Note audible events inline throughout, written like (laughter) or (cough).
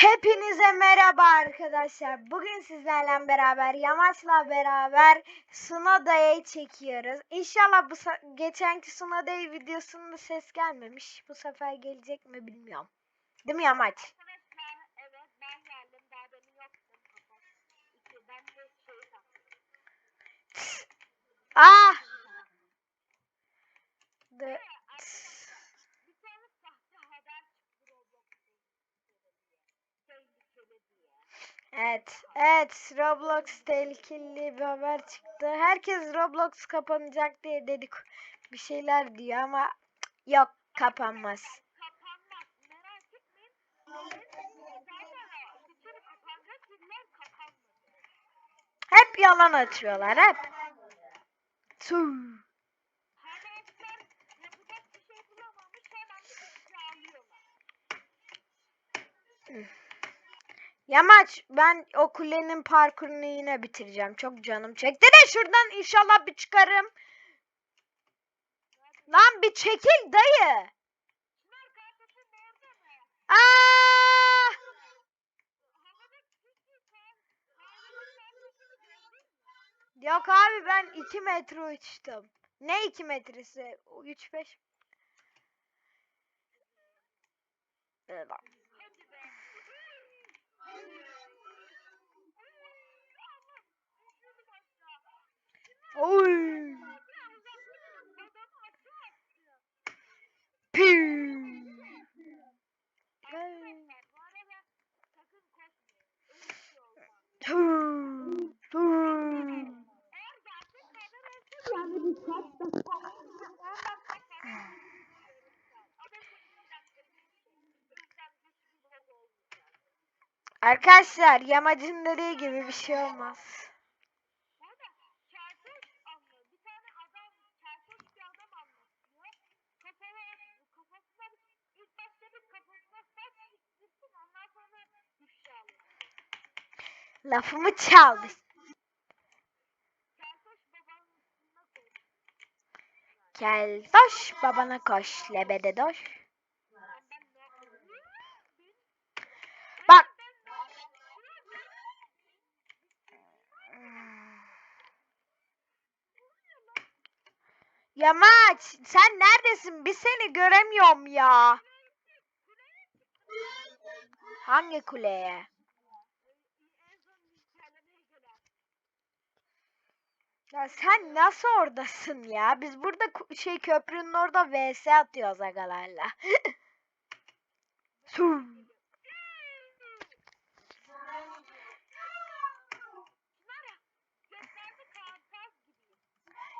Hepinize merhaba arkadaşlar. Bugün sizlerle beraber Yamaç'la beraber Sunoda'yı çekiyoruz. İnşallah bu geçenki Sunoda'yı videosunda ses gelmemiş. Bu sefer gelecek mi bilmiyorum. Değil mi Yamaç? Arkadaşlar evet ben geldim daha demin yoktum ben de şey taktım. Ah! The... Bir tane sahte haber çıktı Roblox'ta tehlikeli diye. Evet, Roblox tehlikeli bir haber çıktı. Herkes Roblox kapanacak diye dedik bir şeyler diyor ama yok kapanmaz. Hep yalan atıyorlar hep. Tüh. Yamaç ben o kulenin parkurunu yine bitireceğim. Çok canım çekti de şuradan inşallah bir çıkarım. Lan bir çekil dayı. Aa! Yok abi ben 2 metre uçtum. Ne 2 metresi? 3 5. Evet. Oy. Arkadaşlar yamacın dediği gibi bir şey olmaz. Lafımı çaldı. Gel doş babana koş lebede doş. Bak. Yamaç sen neredesin? Bir seni göremiyorum ya. Hangi kuleye? Ya sen nasıl oradasın ya? Biz burada şey köprünün orada vs atıyoruz agalarla. (laughs) Su.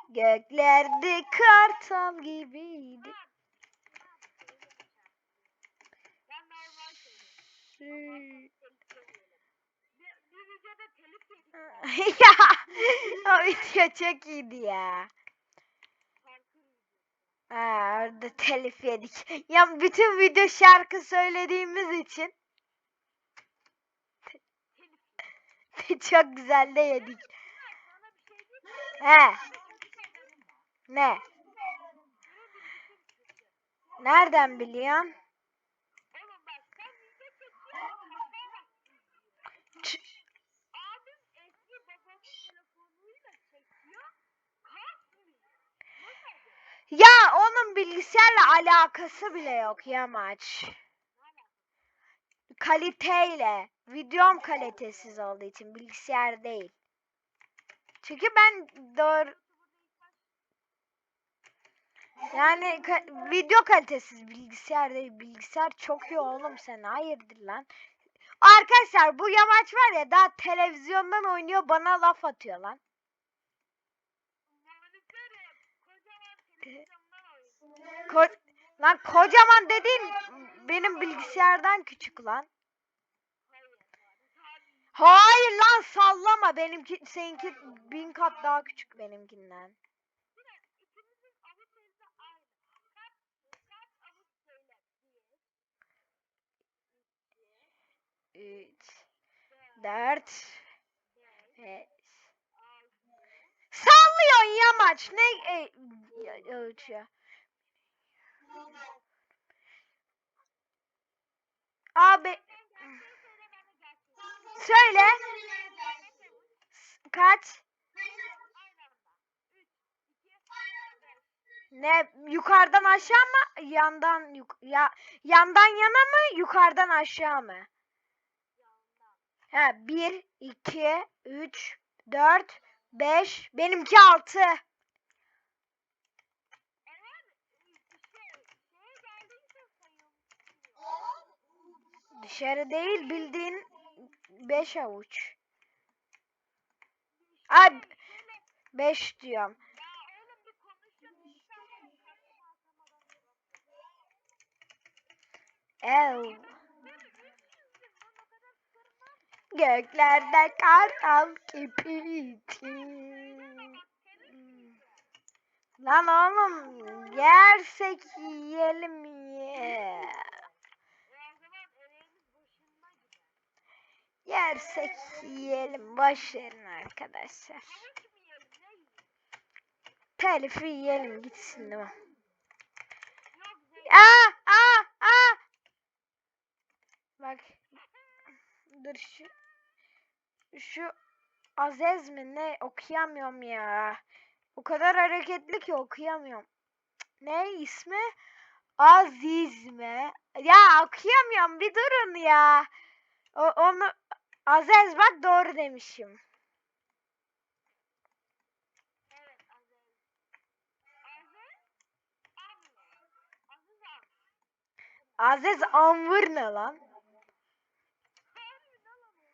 Göklerde kartal gibiydi. Ben normal söylüyorum. Su. Bir, bir videoda telif yedik. Ya o video çok iyiydi ya. Ha, orada telif yedik. Ya bütün video şarkı söylediğimiz için (laughs) çok güzel de yedik. He. Ne? Nereden biliyorsun? Alakası bile yok Yamaç. Kaliteyle. Videom kalitesiz olduğu için bilgisayar değil. Çünkü ben doğru yani ka- video kalitesiz bilgisayar değil. Bilgisayar çok iyi oğlum sen hayırdır lan. Arkadaşlar bu yamaç var ya daha televizyondan oynuyor bana laf atıyor lan. Ko- lan kocaman dediğin benim bilgisayardan küçük lan. Hayır. Lan sallama benimki seninki bin kat daha küçük benimkinden. bir dakika ikimizin avuç sayısı aynı. Kaç kaç avuç söyle? Bir, 3 4 5 altı, Sallıyorsun yamaç ne e, ya- ölç ya. Abi. Söyle. Kaç? Ne yukarıdan aşağı mı? Yandan yuk ya yandan yana mı? Yukarıdan aşağı mı? Ha 1 2 3 4 5 benimki 6 Dışarı değil bildiğin 5 avuç. Ay 5 diyorum. Lan. Göklerde kartal gibi. Lan oğlum yersek yiyelim ye. Yersek yiyelim boş verin arkadaşlar. Telifi yiyelim gitsin değil mi? Aa aa aa. Bak. Dur şu. Şu Azez mi ne okuyamıyorum ya. O kadar hareketli ki okuyamıyorum. Ne ismi? Aziz mi? Ya okuyamıyorum bir durun ya. O, onu Azez bak doğru demişim. Aziz. Aziz. Aziz. Anvır ne lan? Harbi lan ama.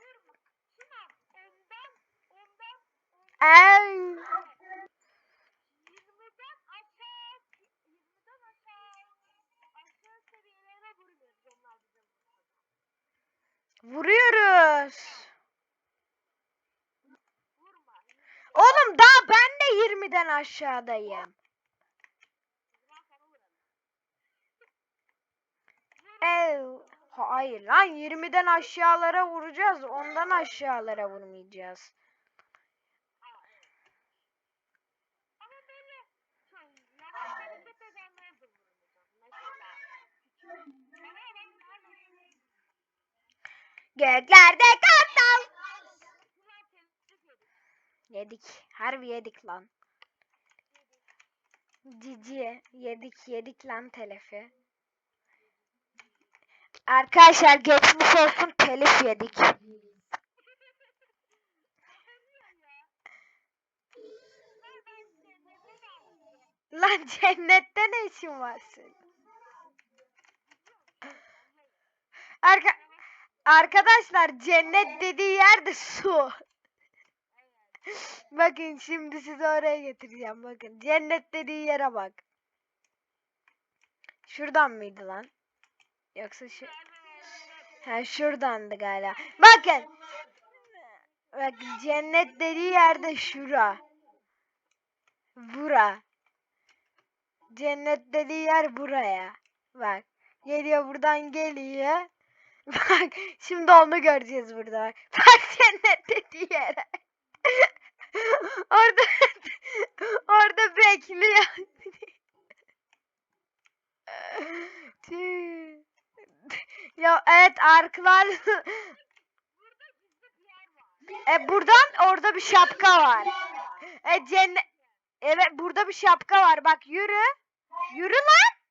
Vurma. Şuna ondan ondan Ay. 20'den aşağı 20'den aşağı aşağı seviyelere vurmuyoruz onlar bize vursa. Vuruyoruz. Oğlum daha ben de 20'den aşağıdayım. Ev. Hayır lan 20'den aşağılara vuracağız. Ondan aşağılara vurmayacağız. Ama böyle şey yavaş hareket edenler de vurulacak. Mesela küçük. Bana bak neredesin? Göklerde kartal. Yedik. Harbi yedik lan. Cici. Yedik yedik lan telifi. Arkadaşlar geçmiş olsun telif yedik. Lan cennette ne işin var senin? Arka Arkadaşlar cennet dediği yerde su. (laughs) Bakın şimdi sizi oraya getireceğim. Bakın cennet dediği yere bak. Şuradan mıydı lan? Yoksa şu... Ha şuradandı galiba. Bakın. Bak cennet dediği yerde şura. Bura. Cennet dediği yer buraya. Bak. Geliyor buradan geliyor. (laughs) Bak şimdi onu göreceğiz burada. Bak, cennet dediği yere. (laughs) orada (laughs) orada bekliyor. Ya evet arklar. e buradan orada bir şapka var. E cennet. Evet burada bir şapka var. Bak yürü. Yürü lan.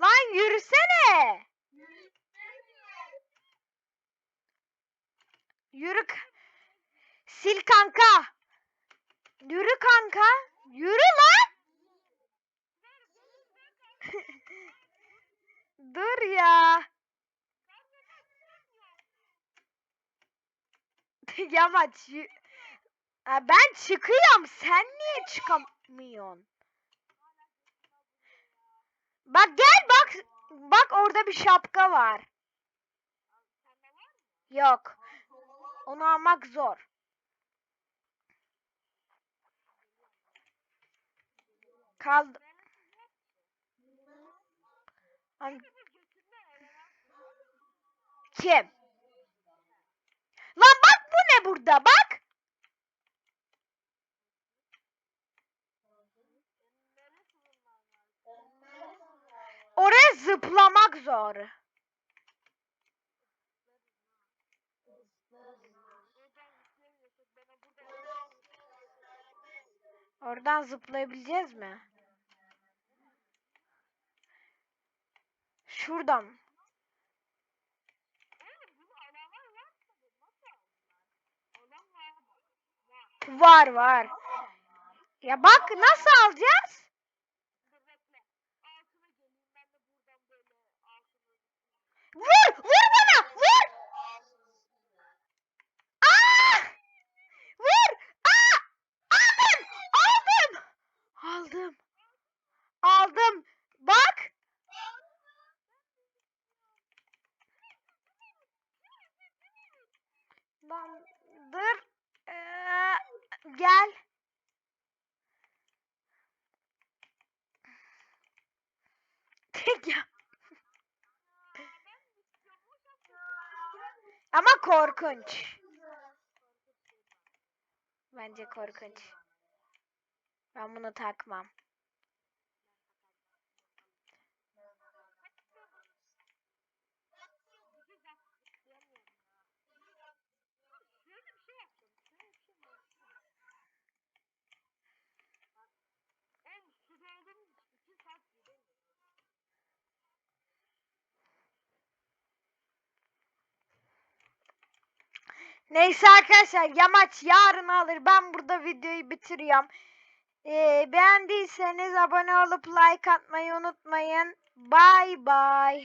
Lan yürüsene. Yürü. Sil kanka. Yürü kanka. Yürü lan. (laughs) Dur ya. (laughs) Yamaç. ben çıkıyorum. Sen niye çıkamıyorsun? Bak gel bak. Bak orada bir şapka var. Yok. Onu almak zor. Kaldı. Kim? Lan bak bu ne burada bak. Oraya zıplamak zor. Oradan zıplayabileceğiz mi? Şuradan. Var. var. Ya bak nasıl alacağız? Dur bekle. Altına geleyim ben de buradan böyle altına. Vur! Vur bana! Vur! Aa! Vur! Aa! Aldım! Aldım! Aldım. Aldım. Bak. Lan. Ee, gel. Tek. Ama korkunç. Bence korkunç. Ben bunu takmam. Neyse arkadaşlar yamaç yarın alır. Ben burada videoyu bitiriyorum. Ee, beğendiyseniz abone olup like atmayı unutmayın. Bye bye.